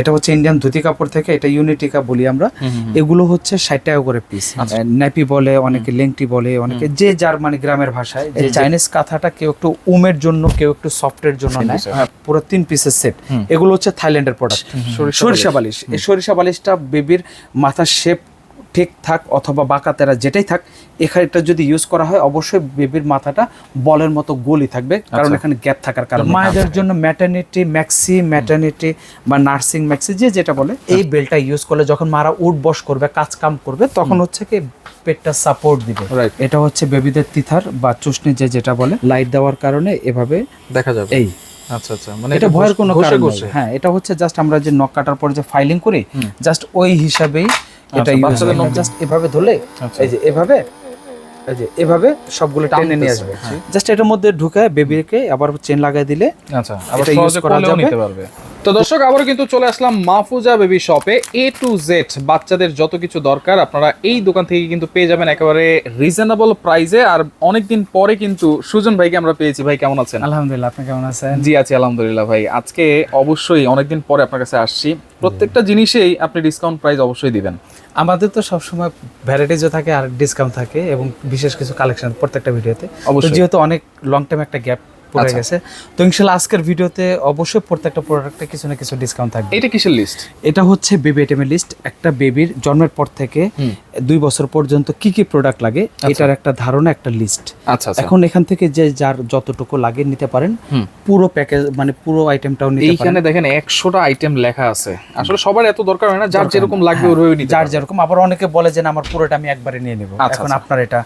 এটা হচ্ছে ইন্ডিয়ান ধুতি কাপড় থেকে এটা ইউনিটিকা বলি আমরা। এগুলো হচ্ছে ষাট টাকা করে পিস ন্যাপি বলে অনেকে লেংটি বলে অনেকে যে যার মানে গ্রামের ভাষায় যে চাইনিজ কাঁথাটা কেউ একটু উমের জন্য কেউ একটু সফটের জন্য নেয়। হ্যাঁ, পুরো তিন পিসের সেট এগুলো হচ্ছে থাইল্যান্ডের প্রোডাক্ট সরিষা বালিশ। এই সরিষা বালিশটা বেবির মাথার শেপ ঠিক থাক অথবা বাঁকা তেরা যেটাই থাক এখানে এখানটা যদি ইউজ করা হয় অবশ্যই বেবির মাথাটা বলের মতো গোলই থাকবে কারণ এখানে গ্যাপ থাকার কারণে মায়েদের জন্য ম্যাটার্নিটি ম্যাক্সি ম্যাটার্নিটি বা নার্সিং ম্যাক্সি যে যেটা বলে এই বেলটা ইউজ করলে যখন মারা উঠ বস করবে কাজ কাম করবে তখন হচ্ছে কি পেটটা সাপোর্ট দিবে. এটা হচ্ছে বেবিদের তিথার বা চুষনি যে যেটা বলে লাইট দেওয়ার কারণে এভাবে দেখা যাবে। এই আচ্ছা আচ্ছা মানে এটা ভয়ের কোনো কারণ। হ্যাঁ এটা হচ্ছে জাস্ট আমরা যে নখ কাটার পরে যে ফাইলিং করি জাস্ট ওই হিসাবেই এটা আচ্ছা, বাচ্চাদের নখ- জাস্ট এভাবে ধরলে আচ্ছা। এই যে এভাবে এই যে এভাবে সবগুলো টেনে নিয়ে আসবে। জাস্ট এটার মধ্যে ঢুকে বেবিকে আবার চেন লাগাই দিলে আচ্ছা এটা করা যাবে। নিতে পারবে। তো দর্শক আবারও কিন্তু চলে আসলাম মাহফুজা বেবি শপে। এ টু জেড বাচ্চাদের যত কিছু দরকার আপনারা এই দোকান থেকে কিন্তু পেয়ে যাবেন একেবারে রিজনেবল প্রাইসে আর অনেকদিন পরে কিন্তু সুজন ভাইকে আমরা পেয়েছি। ভাই কেমন আছেন? আলহামদুলিল্লাহ আপনি কেমন আছেন? জি আছি আলহামদুলিল্লাহ ভাই। আজকে অবশ্যই অনেকদিন পরে আপনার কাছে আসছি। প্রত্যেকটা জিনিসেই আপনি ডিসকাউন্ট প্রাইস অবশ্যই দিবেন। আমাদের তো সবসময় ভ্যারাইটিজও থাকে আর ডিসকাউন্ট থাকে এবং বিশেষ কিছু কালেকশন প্রত্যেকটা ভিডিওতে। অবশ্যই। যেহেতু অনেক লং টাইম একটা গ্যাপ পড়ে আচ্ছা। গেছে। তো আজকের ভিডিওতে অবশ্যই প্রত্যেকটা প্রোডাক্টে কিছু না কিছু ডিসকাউন্ট থাকবে। এইটা কিসের লিস্ট এটা হচ্ছে বেবি আইটেমের লিস্ট একটা বেবির জন্মের পর থেকে দুই বছর পর্যন্ত কি কি প্রোডাক্ট লাগে এটার একটা ধারণা একটা লিস্ট আচ্ছা আচ্ছা। এখন এখান থেকে যে যার যতটুকু লাগে নিতে পারেন পুরো প্যাকেজ মানে পুরো আইটেমটাও নিতে পারেন। এইখানে দেখেন একশোটা আইটেম লেখা আছে। আসলে সবার এত দরকার হয় না যার যেরকম লাগবে ওইভাবে নিতে যার যেরকম। আবার অনেকে বলে যে না, আমার পুরোটা আমি একবারে নিয়ে নেব। আচ্ছা, এখন আচ্ছা। আপনার এটা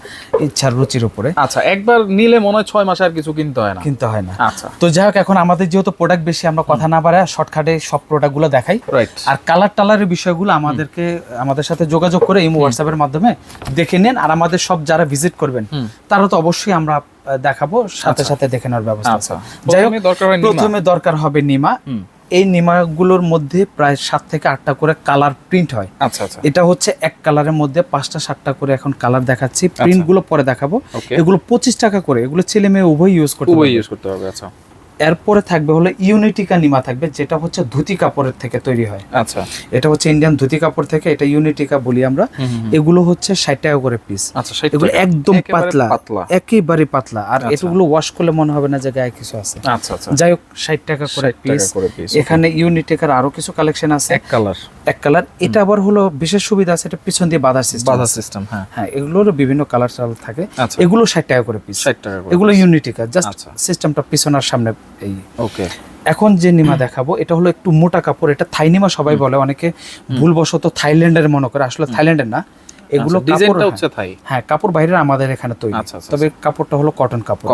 ইচ্ছার রুচির উপরে। আচ্ছা একবার নিলে মনে হয় ছয় মাসে আর কিছু কিনতে হয় না। কিনতে হয় না। আচ্ছা। তো যাই হোক এখন আমাদের যেহেতু প্রোডাক্ট বেশি আমরা কথা না পারে শর্টকাটে সব প্রোডাক্টগুলো দেখাই। আর কালার টালারের বিষয়গুলো আমাদেরকে আমাদের সাথে যোগাযোগ করে এই হোয়াটসঅ্যাপের মাধ্যমে দেখে নেন। আর আমাদের সব যারা ভিজিট করবেন তারা তো অবশ্যই আমরা দেখাবো সাথে সাথে দেখে নেওয়ার ব্যবস্থা আছে। আচ্ছা। যাই হোক প্রথমে দরকার হবে নিমা। এই নিমাগুলোর মধ্যে প্রায় সাত থেকে আটটা করে কালার প্রিন্ট হয়। আচ্ছা আচ্ছা। এটা হচ্ছে এক কালারের মধ্যে পাঁচটা সাতটা করে এখন কালার দেখাচ্ছি। প্রিন্টগুলো পরে দেখাবো। এগুলো পঁচিশ টাকা করে। এগুলো ছেলে মেয়ে উভয় ইউজ করতে ইউজ করতে হবে আচ্ছা। এরপরে থাকবে হলো ইউনিটিকা নিমা থাকবে যেটা হচ্ছে ধুতি কাপড়ের থেকে তৈরি হয়। আচ্ছা। এটা হচ্ছে ইন্ডিয়ান ধুতি কাপড় থেকে এটা ইউনিটিকা বলি আমরা। এগুলো হচ্ছে ষাট টাকা করে পিস আচ্ছা এগুলো একদম পাতলা একেবারে পাতলা। আর আচ্ছা। এগুলো ওয়াশ করলে মনে হবে না যে গায়ে কিছু আছে। আচ্ছা আচ্ছা। যাই হোক ষাট টাকা করে 60 টাকা পিস করে পিস এখানে ইউনিটেকার আরও কিছু কালেকশন আছে। এক কালার এক কালার এটা আবার হলো বিশেষ সুবিধা আছে এটা পিছন দিয়ে বাঁধার সিস্টেম বাধা সিস্টেম হ্যাঁ। হ্যাঁ এগুলোর বিভিন্ন কালার টালার থাকে। আচ্ছা। এগুলো ষাট টাকা করে পিস ষাট টাকা এগুলো ইউনিটিকা জাস্ট আচ্ছা। সিস্টেমটা পিছন আর সামনে এই ওকে এখন যে নিমা দেখাবো এটা হলো একটু মোটা কাপড় এটা থাই নিমা সবাই বলে অনেকে ভুলবশত থাইল্যান্ডের মনে করে আসলে থাইল্যান্ডের না এগুলো ডিজাইনটা হ্যাঁ। হচ্ছে থাই? হ্যাঁ কাপড় বাইরের আমাদের এখানে তৈরি। আচ্ছা, আচ্ছা, তবে কাপড়টা হলো কটন কাপড়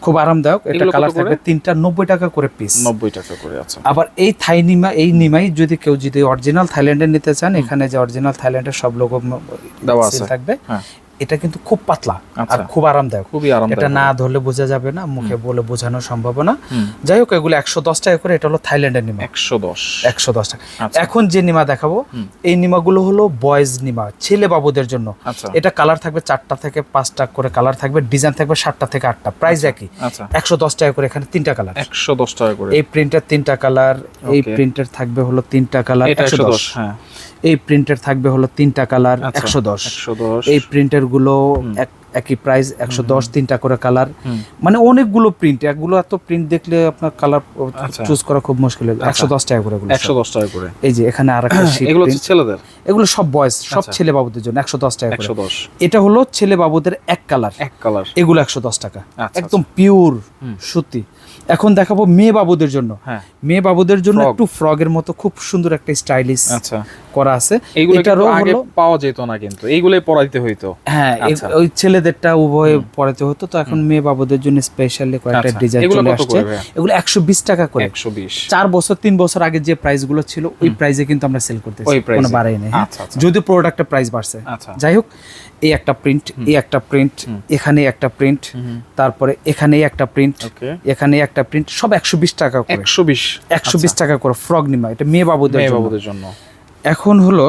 খুব আরামদায়ক এটা কালার থাকবে তিনটা নব্বই টাকা করে পিস নব্বই টাকা করে আচ্ছা। আবার এই থাই নিমা এই নিমাই যদি কেউ যদি অরিজিনাল থাইল্যান্ডের নিতে চান এখানে যে অরিজিনাল থাইল্যান্ডের সব লোগো দেওয়া আছে। থাকবে। হ্যাঁ। এটা কিন্তু খুব পাতলা আর আচ্ছা। খুব আরামদায়ক। খুবই আরামদায়ক এটা না ধরলে বোঝা যাবে না মুখে বলে বোঝানো সম্ভব না যাই হোক এগুলো একশো দশ টাকা করে এটা হলো থাইল্যান্ডের নিমা। একশো দশ। একশো দশ টাকা। আচ্ছা। এখন যে নিমা দেখাবো। এই নিমাগুলো হলো বয়েজ নিমা ছেলে বাবুদের জন্য। আচ্ছা। এটা কালার থাকবে চারটা থেকে পাঁচটা করে কালার থাকবে ডিজাইন থাকবে সাতটা থেকে আটটা প্রাইস একই। একশো দশ টাকা করে এখানে তিনটা কালার একশো দশ টাকা করে। এই প্রিন্টের তিনটা কালার এই. প্রিন্টের থাকবে হলো তিনটা কালার একশো দশ হ্যাঁ। এই প্রিন্টের থাকবে হলো তিনটা কালার আচ্ছা, একশো দশ। একশো দশ। এই প্রিন্টারগুলো একই প্রাইস একশো দশ তিনটা করে কালার মানে অনেকগুলো প্রিন্ট এগুলো এত প্রিন্ট দেখলে আপনার কালার আচ্ছা। চুজ করা খুব মুশকিল হবে একশো দশ টাকা করে একশো। দশ টাকা করে। এই যে এখানে আর একটা এগুলো ছেলেদের? এগুলো সব বয়স সব আচ্ছা। ছেলে বাবুদের জন্য একশো দশ টাকা একশো দশ। এটা হলো ছেলে বাবুদের এক কালার এক কালার এগুলো একশো দশ টাকা। আচ্ছা, একদম পিওর সুতি। এখন দেখাবো মেয়ে বাবুদের জন্য। হ্যাঁ। মেয়ে বাবুদের জন্য একটু ফ্রগের মতো খুব সুন্দর একটা স্টাইলিশ আচ্ছা। করা আছে। এটারও আগে পাওয়া যেত না কিন্তু। এইগুলোই পড়াইতে হইতো। হ্যাঁ আচ্ছা। ওই ছেলেদেরটা উভয়ে পড়াতে হতো তো এখন মেয়ে বাবুদের জন্য স্পেশালি কয়েকটা আচ্ছা। ডিজাইন চলে আসছে। এগুলো একশো বিশ টাকা করে। একশো বিশ। চার বছর তিন বছর আগে যে প্রাইসগুলো ছিল ওই প্রাইসে কিন্তু আমরা সেল করতেছি। ওই কোনো বাড়াই নেই। আচ্ছা, আচ্ছা। যদি প্রোডাক্টের প্রাইস বাড়ছে। আচ্ছা। যাই হোক এই একটা প্রিন্ট এই একটা প্রিন্ট এখানে একটা প্রিন্ট তারপরে এখানে একটা প্রিন্ট এখানে একটা প্রিন্ট সব একশো বিশ টাকা করে। একশো বিশ। একশো বিশ টাকা করে ফ্রগ নিমা এটা মেয়ে বাবুদের মেয়ে বাবুদের জন্য। এখন হলো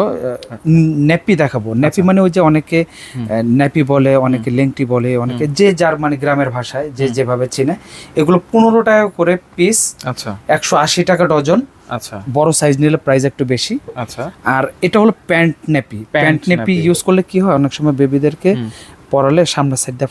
ন্যাপি দেখাবো। ন্যাপি মানে ওই যে অনেকে ন্যাপি বলে অনেকে লেংটি বলে অনেকে যে যার মানে গ্রামের ভাষায় যে যেভাবে চেনে। এগুলো পনেরো টাকা করে পিস আচ্ছা। একশো আশি টাকা ডজন। আচ্ছা। বড় সাইজ নিলে প্রাইস একটু বেশি। আচ্ছা। আর এটা হলো pant nappy. Pant nappy use করলে কি হয়? অনেক সময় বেবিদেরকে পরালে সামনের সাইডটা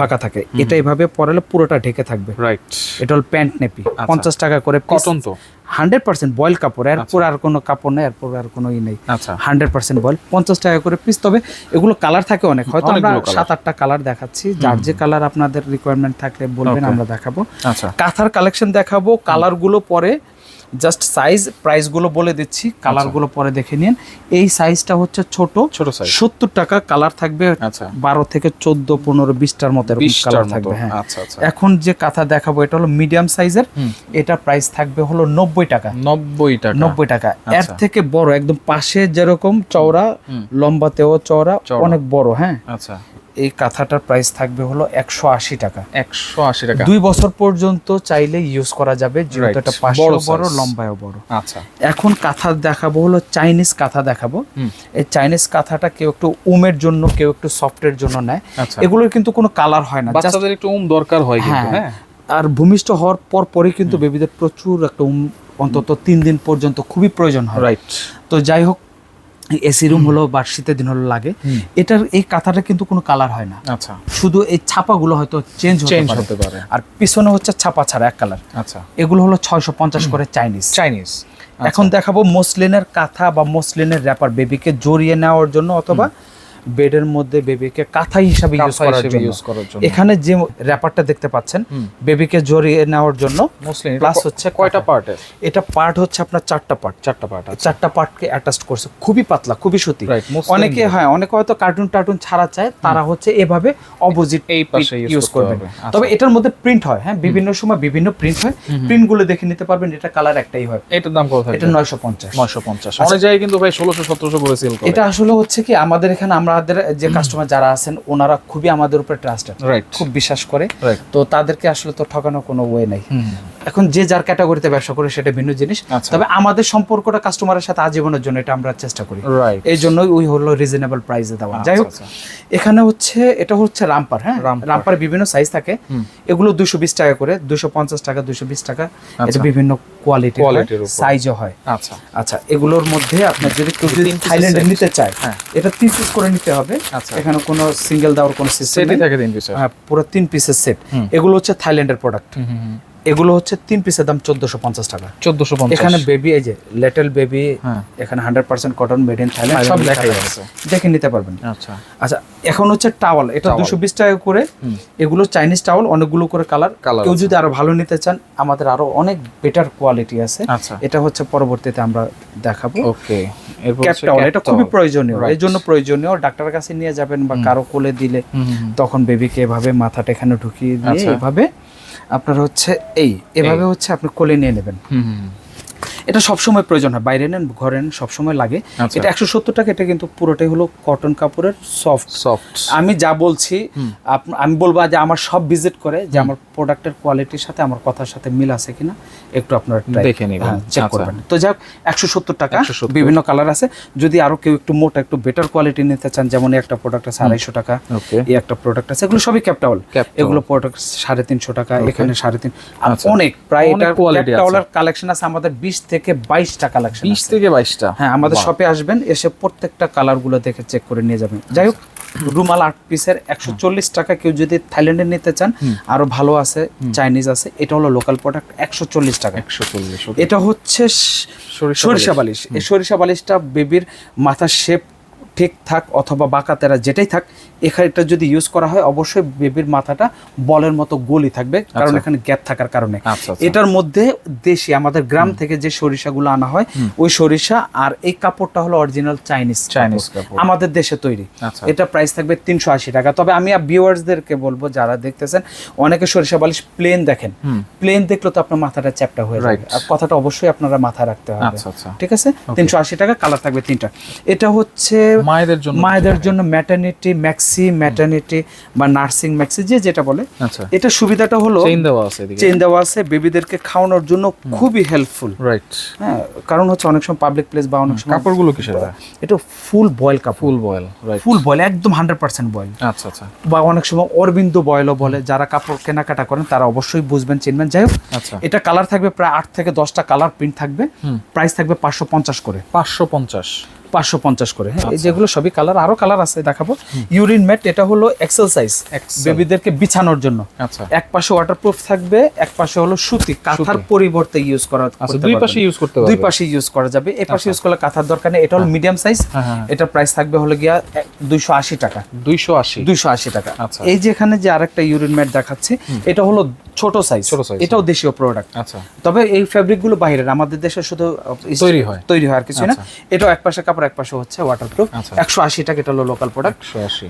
ফাঁকা থাকে। এটা এইভাবে পরালে পুরোটা ঢেকে থাকবে। রাইট এটা হলো প্যান্ট নেপি। পঞ্চাশ টাকা করে কটন তো? হান্ড্রেড পার্সেন্ট বয়েল কাপড়। এরপর আর কোনো কাপড় নেই এরপর আর কোনো ই নেই। আচ্ছা। Hundred percent boil. পঞ্চাশ টাকা করে পিস তবে এগুলো কালার থাকে অনেক। হয়তো আমরা সাত আটটা কালার দেখাচ্ছি। যার যে কালার আপনাদের রিকোয়ারমেন্ট থাকলে বলবেন আমরা দেখাবো। আচ্ছা। কাঁথার কালেকশন দেখাবো। কালারগুলো পরে জাস্ট সাইজ প্রাইসগুলো বলে দিচ্ছি কালারগুলো পরে দেখে নিন। এই সাইজটা হচ্ছে ছোট ছোট সাইজ। সত্তর টাকা কালার থাকবে আচ্ছা। বারো থেকে চোদ্দ পনেরো বিশটার মতো কালার থাকবে হ্যাঁ। আচ্ছা আচ্ছা। এখন যে কাঁথা দেখাবো এটা হলো মিডিয়াম সাইজের। এটা প্রাইস থাকবে হলো নব্বই টাকা। নব্বই টাকা। নব্বই টাকা। এর। থেকে বড় একদম পাশে যেরকম চওড়া লম্বাতেও চওড়া। অনেক বড় হ্যাঁ। আচ্ছা। এই কাঁথাটার প্রাইস থাকবে হলো একশো আশি টাকা। একশো আশি টাকা। দুই বছর পর্যন্ত চাইলে ইউজ করা যাবে যেহেতু এটা বড় বড়। লম্বায়ও বড়। আচ্ছা। এখন কাঁথা দেখাবো হলো চাইনিজ কাঁথা দেখাবো। এই চাইনিজ কাঁথাটা কেউ একটু উমের জন্য কেউ একটু সফটের জন্য নেয়। আচ্ছা। এগুলোর কিন্তু কোনো কালার হয় না বাচ্চাদের একটু উম দরকার হয় কিন্তু হ্যাঁ। হ্যাঁ। আর ভূমিষ্ঠ হওয়ার পর পরে কিন্তু বেবিদের প্রচুর একটা উম অন্তত তিন দিন পর্যন্ত খুবই প্রয়োজন হয়। রাইট তো যাই হোক এসি রুম হলো বা শীতের দিন হলো লাগে। এটার এই কাঁথাটা কিন্তু কোনো কালার হয় না। আচ্ছা। শুধু এই ছাপাগুলো হয়তো চেঞ্জ হতে পারে। পারে। আর পিছনে হচ্ছে ছাপা ছাড়া এক কালার। আচ্ছা। এগুলো হলো ছয়শো পঞ্চাশ করে চাইনিজ চাইনিজ এখন দেখাবো মসলিনের কাঁথা বা মসলিনের র্যাপার বেবিকে জড়িয়ে নেওয়ার জন্য অথবা বেডের মধ্যে বেবিকে কাঁথা হিসাবে ইউজ করার জন্য। এখানে যে র্যাপারটা দেখতে পাচ্ছেন বেবিকে জড়িয়ে নেওয়ার জন্য প্লাস হচ্ছে কয়টা কাঁথা। পার্টের এটা পার্ট হচ্ছে আপনার চারটা পার্ট চারটা পার্ট আছে চারটা পার্টকে অ্যাটাচ করছে। খুবই পাতলা খুবই সুতি। অনেকে হ্যাঁ অনেকে হয়তো কার্টুন টার্টুন ছাড়া চায় তারা হচ্ছে এভাবে অপোজিট এই পাশে ইউজ করবেন আচ্ছা। তবে এটার মধ্যে প্রিন্ট হয় হ্যাঁ বিভিন্ন সময় বিভিন্ন প্রিন্ট হয়। প্রিন্টগুলো দেখে নিতে পারবেন এটা কালার একটাই হয়। এটার দাম কত থাকবে এটা নয়শো পঞ্চাশ। নয়শো পঞ্চাশ। অনেক জায়গায় কিন্তু ভাই ষোলোশো সতেরোশো করে সেল করে। এটা আসলে হচ্ছে কি আমাদের এখানে আমাদের যে কাস্টমার যারা আছেন ওনারা খুবই আমাদের উপরে ট্রাস্টেড খুব বিশ্বাস করে। তো তাদেরকে আসলে তো ঠকানোর কোনো ওয়ে নাই। এখন যে যার ক্যাটাগরিতে ব্যবসা করে সেটা ভিন্ন জিনিস। আচ্ছা। তবে আমাদের সম্পর্কটা কাস্টমারের সাথে আজীবনের জন্য এটা আমরা চেষ্টা করি। এই জন্যই ওই হলো রিজনেবল প্রাইসে দেওয়া। আচ্ছা, যাই হোক আচ্ছা। এখানে হচ্ছে এটা হচ্ছে রামপার হ্যাঁ? রামপার। বিভিন্ন সাইজ থাকে। এগুলো দুশো বিশ টাকা করে দুশো পঞ্চাশ টাকা দুশো বিশ টাকা। এটা। বিভিন্ন কোয়ালিটি সাইজও হয়। আচ্ছা। আচ্ছা এগুলোর মধ্যে আপনার যদি কেউ যদি থাইল্যান্ডে নিতে চায় হ্যাঁ। এটা তিন পিস করে নিতে হবে। আচ্ছা। এখানে কোনো সিঙ্গেল দেওয়ার কোনো সিস্টেম থাকে তিন পিসের হ্যাঁ পুরো তিন পিসের সেট এগুলো হচ্ছে থাইল্যান্ডের প্রোডাক্ট এগুলো হচ্ছে তিন পিসের দাম চোদ্দশো পঞ্চাশ টাকা। চোদ্দশো পঞ্চাশ। এখানে বেবি এই যে লিটল বেবি হ্যাঁ। এখানে hundred percent cotton made in Thailand সব লেখাই আছে। দেখে নিতে পারবেন। আচ্ছা। আচ্ছা এখন হচ্ছে টাওয়াল এটা দুশো বিশ টাকা করে। এগুলো চাইনিজ টাওয়াল অনেকগুলো করে কালার Colour কেউ যদি আরও ভালো নিতে চান আমাদের আরও অনেক বেটার কোয়ালিটি আছে। আচ্ছা। এটা হচ্ছে পরবর্তীতে আমরা দেখাবো। ওকে ক্যাপ টাওয়াল এটা খুবই প্রয়োজনীয়। এই জন্য প্রয়োজনীয় ডাক্তারের কাছে নিয়ে যাবেন বা কারও কোলে দিলে। তখন বেবিকে এভাবে মাথাটা এখানে ঢুকিয়ে দিয়ে আচ্ছা। এভাবে আপনার হচ্ছে এই এভাবে হচ্ছে আপনি কোলে নিয়ে নেবেন। এটা সবসময় প্রয়োজন হয়। বাইরে নেন ঘরে নেন সবসময় লাগে। আচ্ছা। এটা একশো সত্তর টাকা এটা কিন্তু পুরোটাই হলো কটন কাপড়ের সফট সফট আমি যা বলছি আমি বলব যে আমার সব ভিজিট করে যে আমার প্রোডাক্টের কোয়ালিটির সাথে আমার কথার সাথে মিল আছে কিনা একটু আপনার দেখে নিবেন। চেক আচ্ছা। করবেন। তো যাক একশো সত্তর টাকা বিভিন্ন কালার আছে। যদি আরও কেউ একটু মোটা একটু বেটার কোয়ালিটি নিতে চান যেমন একটা প্রোডাক্ট আছে আড়াইশো টাকা এই একটা প্রোডাক্ট আছে এগুলো সবই ক্যাপটাউল এগুলো প্রোডাক্ট সাড়ে তিনশো টাকা এখানে সাড়ে তিন আচ্ছা। অনেক প্রায় এটা ক্যাপটাউলের কালেকশন আছে আমাদের বিশ থেকে বাইশটা লাগছে বিশ থেকে বাইশটা? হ্যাঁ আমাদের শপে আসবেন এসে প্রত্যেকটা কালারগুলো দেখে চেক করে নিয়ে যাবেন। যাই হোক রুমাল আট পিসের একশো চল্লিশ টাকা। কেউ যদি থাইল্যান্ডে নিতে চান আরও ভালো আছে চাইনিজ আছে এটা হলো লোকাল প্রোডাক্ট একশো চল্লিশ টাকা। একশো চল্লিশ এটা হচ্ছে সরিষা বালিশ। এই সরিষা বালিশটা বেবির মাথার শেপ ঠিক থাক অথবা বাঁকা তেরা যেটাই থাক এখানে এটা যদি ইউজ করা হয় অবশ্যই বেবির মাথাটা বলের মতো গোলই থাকবে কারণ আচ্ছা। এখানে গ্যাপ থাকার কারণে। আচ্ছা, আচ্ছা। এটার মধ্যে দেশি আমাদের গ্রাম থেকে যে সরিষাগুলো আনা হয় ওই সরিষা আর এই কাপড়টা হলো অরিজিনাল চাইনিজ চাইনিজ আমাদের দেশে তৈরি। এটা প্রাইস থাকবে তিনশো আশি টাকা। তবে আমি ভিউয়ার্সদেরকে বলব যারা দেখতেছেন অনেকে সরিষা বালিশ প্লেন দেখেন। প্লেন দেখলে তো আপনার মাথাটা চ্যাপটা হয়ে যাবে। আর কথাটা অবশ্যই আপনারা মাথায় রাখতে হবে। ঠিক আছে? তিনশো আশি টাকা কালার থাকবে তিনটা। এটা হচ্ছে মায়েদের জন্য মায়েদের জন্য ম্যাটার্নিটি ম্যাক্সি ম্যাটার্নিটি বা নার্সিং ম্যাক্সি যে যেটা বলে। আচ্ছা। এটা সুবিধাটা হলো চেইন দেওয়া আছে এদিকে। চেন দেওয়া আছে বেবিদেরকে খাওয়ানোর জন্য খুবই হেল্পফুল রাইট হ্যাঁ কারণ হচ্ছে অনেক সময় পাবলিক প্লেস বা অনেক সময় কাপড়গুলো কিসের এটা ফুল বয়েল কাপড়। Full voile right full voile একদম হান্ড্রেড পার্সেন্ট বয়েল আচ্ছা আচ্ছা। বা অনেক সময় অরবিন্দু বয়েলও বলে যারা কাপড় কেনাকাটা করেন তারা অবশ্যই বুঝবেন চিনবেন। যাই হোক আচ্ছা। এটা কালার থাকবে প্রায় আট থেকে দশটা কালার প্রিন্ট থাকবে। প্রাইস থাকবে পাঁচশো পঞ্চাশ করে। পাঁচশো পঞ্চাশ। পাঁচশো পঞ্চাশ করে হ্যাঁ? আচ্ছা। এই যেগুলো সবই কালার আরও কালার আছে দেখাবো। ইউরিন ম্যাট এটা হলো এক্সেল সাইজ বেবিদেরকে বিছানোর জন্য। আচ্ছা। এক পাশে ওয়াটারপ্রুফ থাকবে এক পাশে হলো সুতি কাঁথার পরিবর্তে ইউজ করা আচ্ছা দুই পাশে ইউজ করতে দুই পাশে ইউজ করা যাবে। এই পাশে আচ্ছা। ইউজ করলে কাঁথার দরকার নেই এটা হলো মিডিয়াম সাইজ হ্যাঁ, হ্যাঁ। এটার প্রাইস থাকবে হলো গিয়া দুইশো আশি টাকা। দুইশো আশি। দুইশো আশি টাকা। আচ্ছা। এই যেখানে যে আরেকটা ইউরিন ম্যাট দেখাচ্ছে এটা হলো ছোট সাইজ ছোট size, এটাও দেশীয় প্রোডাক্ট আচ্ছা। তবে এই ফ্যাব্রিকগুলো বাইরের আমাদের দেশে শুধু তৈরি হয়। তৈরি হয় আর কিছু না। আচ্ছা। এটাও এক পাশে কাপড় এক পাশে হচ্ছে ওয়াটারপ্রুফ আচ্ছা। একশো আশি টাকা এটা হলো লোকাল প্রোডাক্ট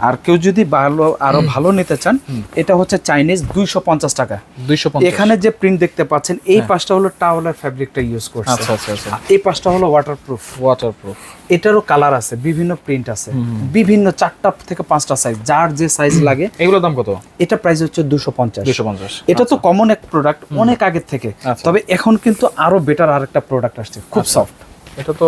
আর কেউ যদি ভালো আরও ভালো নিতে চান এটা হচ্ছে চাইনিজ দুইশো পঞ্চাশ টাকা। দুইশো এখানে যে প্রিন্ট দেখতে পাচ্ছেন এই পাশটা হলো টাওয়ালের ফ্যাব্রিকটা ইউজ করছে। হ্যাঁ। আচ্ছা আচ্ছা। এই পাশটা হলো ওয়াটারপ্রুফ ওয়াটারপ্রুফ এটারও কালার আছে বিভিন্ন প্রিন্ট আছে। বিভিন্ন চারটা থেকে পাঁচটা সাইজ যার যে সাইজ লাগে। এগুলোর দাম কত? এটা প্রাইস হচ্ছে দুশো পঞ্চাশ। দুইশো পঞ্চাশ। এটা তো কমন এক প্রোডাক্ট অনেক আগের থেকে। তবে এখন কিন্তু আরও বেটার আরেকটা প্রোডাক্ট আসছে খুব সফট এটা তো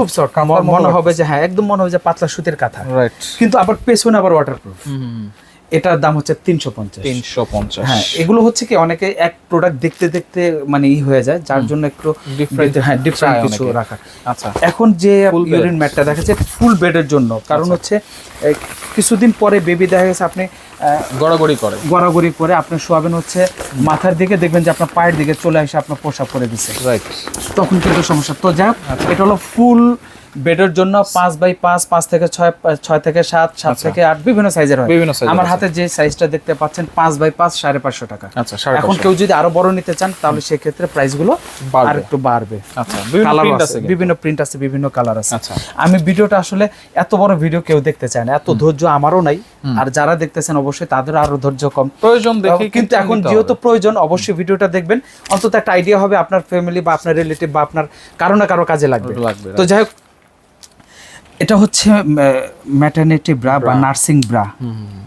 খুব সফট মনে হবে যে হ্যাঁ একদম মনে হবে যে পাতলা সুতির কাঁথা। রাইট কিন্তু আবার পেছনে আবার ওয়াটারপ্রুফ এটার দাম হচ্ছে তিনশো পঞ্চাশ। তিনশো পঞ্চাশ। হ্যাঁ এগুলো হচ্ছে কি অনেকে এক প্রোডাক্ট দেখতে দেখতে মানে ই হয়ে যায় যার জন্য একটু Different হ্যাঁ ডিফারেন্ট কিছু রাখা। আচ্ছা। এখন যে ইউরিন ম্যাটটা দেখাচ্ছে ফুল বেডের জন্য। কারণ হচ্ছে কিছুদিন পরে বেবি দেখা গেছে আপনি গড়াগড়ি করে। গড়াগড়ি করে আপনার শোয়াবেন হচ্ছে মাথার দিকে দেখবেন যে আপনার পায়ের দিকে চলে এসে আপনার পোশাক করে দিচ্ছে রাইট তখন কিন্তু সমস্যা। তো যাক এটা হলো ফুল বেডের জন্য পাঁচ বাই পাঁচ পাঁচ থেকে ছয় ছয় থেকে সাত সাত আচ্ছা। থেকে আট বিভিন্ন সাইজের হয়। বিভিন্ন আমার হাতে যে সাইজটা দেখতে পাচ্ছেন পাঁচ বাই পাঁচ সাড়ে পাঁচশো টাকা। আচ্ছা এখন কেউ যদি আরও বড় নিতে চান তাহলে সেক্ষেত্রে প্রাইসগুলো আর একটু বাড়বে। আচ্ছা বিভিন্ন কালার আছে আছে বিভিন্ন প্রিন্ট আছে বিভিন্ন কালার আছে। আচ্ছা। আমি ভিডিওটা আসলে এত বড় ভিডিও কেউ দেখতে চায় না। এত ধৈর্য আমারও নাই। আর যারা দেখতেছেন অবশ্যই তাদের আরও ধৈর্য কম। প্রয়োজন দেখে কিন্তু এখন যেহেতু প্রয়োজন অবশ্যই ভিডিওটা দেখবেন। অন্তত একটা আইডিয়া হবে আপনার ফ্যামিলি বা আপনার রিলেটিভ বা আপনার কারও না কারও কাজে লাগবে। লাগবে, তো যাই হোক এটা হচ্ছে ম্যাটার্নিটি ব্রা বা নার্সিং ব্রা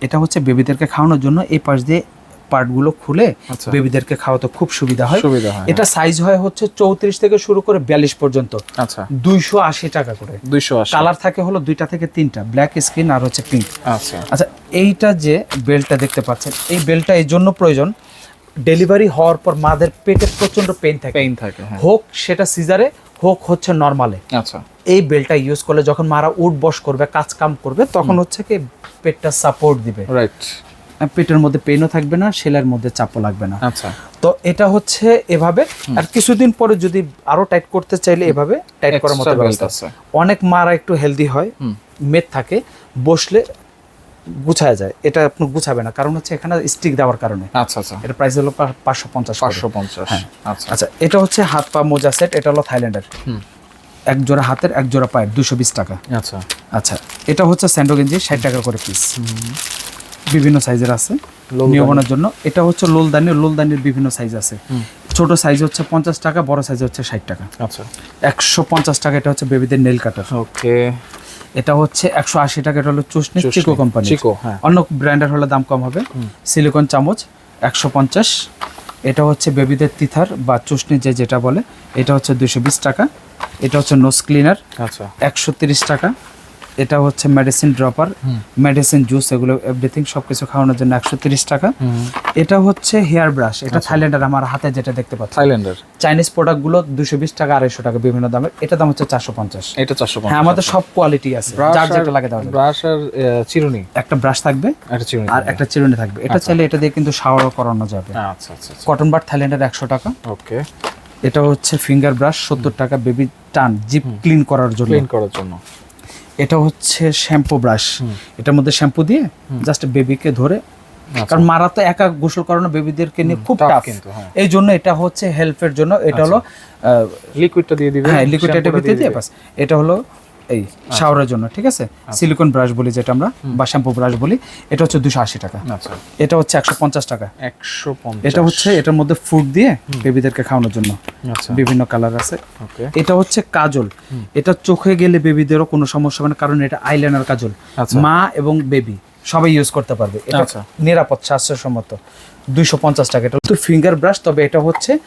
এটা হচ্ছে বেবিদেরকে খাওয়ানোর জন্য এই পাশ দিয়ে পার্টগুলো খুলে আচ্ছা। বেবিদেরকে খাওয়াতে খুব সুবিধা হয়। হয়, এটা সাইজ হয় হচ্ছে চৌত্রিশ থেকে শুরু করে বিয়াল্লিশ পর্যন্ত। আচ্ছা। দুইশো আশি টাকা করে। দুইশো আশি। কালার থাকে হলো দুইটা থেকে তিনটা ব্ল্যাক স্কিন আর হচ্ছে পিঙ্ক আচ্ছা। আচ্ছা এইটা যে বেল্টটা দেখতে পাচ্ছেন এই বেল্টটা এই জন্য প্রয়োজন ডেলিভারি হওয়ার পর মাদের পেটে প্রচণ্ড পেন থাকে। পেইন থাকে হ্যাঁ। হোক সেটা সিজারে হোক হচ্ছে নর্মালে। আচ্ছা। এই বেল্টটা ইউজ করলে যখন মারা উঠ বস করবে কাজ কাম করবে তখন হচ্ছে কি পেটটা সাপোর্ট দিবে। রাইট পেটের মধ্যে পেইনও থাকবে না সেলের মধ্যে চাপও লাগবে না। আচ্ছা। তো এটা হচ্ছে এভাবে। আর কিছুদিন পরে যদি আরও টাইট করতে চাইলে এভাবে টাইট করার মতো ব্যবস্থা আছে। অনেক মারা একটু হেলদি হয় মেদ থাকে বসলে গুছায় যায় এটা আপনি গুছাবে না। কারণ হচ্ছে এখানে স্টিক দেওয়ার কারণে। আচ্ছা আচ্ছা। এটা প্রাইস হলো পাঁচশো পঞ্চাশ। পাঁচশো পঞ্চাশ হ্যাঁ। আচ্ছা। আচ্ছা এটা হচ্ছে হাত পা মোজা সেট এটা হলো থাইল্যান্ডের। হুম। এক জোড়া হাতের এক জোড়া পায়ের দুশো বিশ টাকা। আচ্ছা। আচ্ছা এটা হচ্ছে স্যান্ডো গেঞ্জি ষাট টাকা করে পিস বিভিন্ন সাইজের আছে নিয়মনের জন্য। এটা হচ্ছে লোলদানি লোলদানির বিভিন্ন সাইজ আছে। ছোট সাইজ হচ্ছে পঞ্চাশ টাকা বড় সাইজ হচ্ছে ষাট টাকা। আচ্ছা। একশো পঞ্চাশ টাকা এটা হচ্ছে বেবিদের নেল কাটার ওকে এটা হচ্ছে একশো আশি টাকা এটা হলো চুষনি চিকো কোম্পানি চিকো, হ্যাঁ। অন্য ব্র্যান্ডের হলে দাম কম হবে। সিলিকন চামচ একশো পঞ্চাশ। এটা হচ্ছে বেবিদের তিথার বা চুষনি যে যেটা বলে এটা হচ্ছে দুশো বিশ টাকা। এটা হচ্ছে নোস ক্লিনার আচ্ছা। একশো তিরিশ টাকা। এটা হচ্ছে মেডিসিন ড্রপার মেডিসিন জুস এগুলো এভরিথিং সবকিছু খাওয়ানোর জন্য একশো তিরিশ টাকা। এটা হচ্ছে হেয়ার ব্রাশ এটা থাইল্যান্ডের আমার হাতে যেটা দেখতে পাচ্ছি থাইল্যান্ডের চাইনিজ প্রোডাক্টগুলো দুশো বিশ টাকা আড়াইশো টাকা বিভিন্ন দামের। এটা দাম হচ্ছে চারশো পঞ্চাশ। এটা চারশো হ্যাঁ আমাদের সব কোয়ালিটি আছে। যার যেটা লাগে যাবে। ব্রাশ আর চিরুনি। একটা ব্রাশ থাকবে একটা চিরুনি আর একটা চিরুনি থাকবে। এটা চাইলে এটা দিয়ে কিন্তু শাওয়ারও করানো যাবে। আচ্ছা আচ্ছা আচ্ছা। কটন বার থাইল্যান্ডের একশো টাকা। ওকে এটা হচ্ছে ফিঙ্গার ব্রাশ সত্তর টাকা বেবি টান জিপ ক্লিন করার জন্য। ক্লিন করার জন্য। এটা হচ্ছে শ্যাম্পু ব্রাশ। এটার মধ্যে শ্যাম্পু দিয়ে জাস্ট বেবিকে ধরে কারণ মারা তো একা গোসল করানো বেবিদেরকে নিয়ে খুব টাফ কিন্তু, হ্যাঁ। এই জন্য এটা হচ্ছে হেল্পের জন্য এটা হলো লিকুইডটা দিয়ে দিবে হ্যাঁ লিকুইডটা shampoo দিয়ে বাস। এটা হলো এই শাওয়ারের জন্য ঠিক আছে? সিলিকন ব্রাশ বলি যেটা আমরা বা শ্যাম্পু ব্রাশ বলি এটা হচ্ছে দুশো আশি টাকা। আচ্ছা। এটা হচ্ছে একশো পঞ্চাশ টাকা। একশো পঞ্চাশ। এটা হচ্ছে এটার মধ্যে ফুড দিয়ে বেবিদেরকে খাওয়ানোর জন্য। আচ্ছা। বিভিন্ন কালার আছে। এটা হচ্ছে কাজল। এটা চোখে গেলে বেবিদেরও কোনো সমস্যা হবে না কারণ এটা আইলাইনার কাজল। আচ্ছা। মা এবং বেবি সবাই ইউজ করতে পারবে। এটা আচ্ছা। নিরাপদ স্বাস্থ্যসম্মত। দুইশো পঞ্চাশ টাকা। এটা তো ফিঙ্গার ব্রাশ তবে এটা হচ্ছে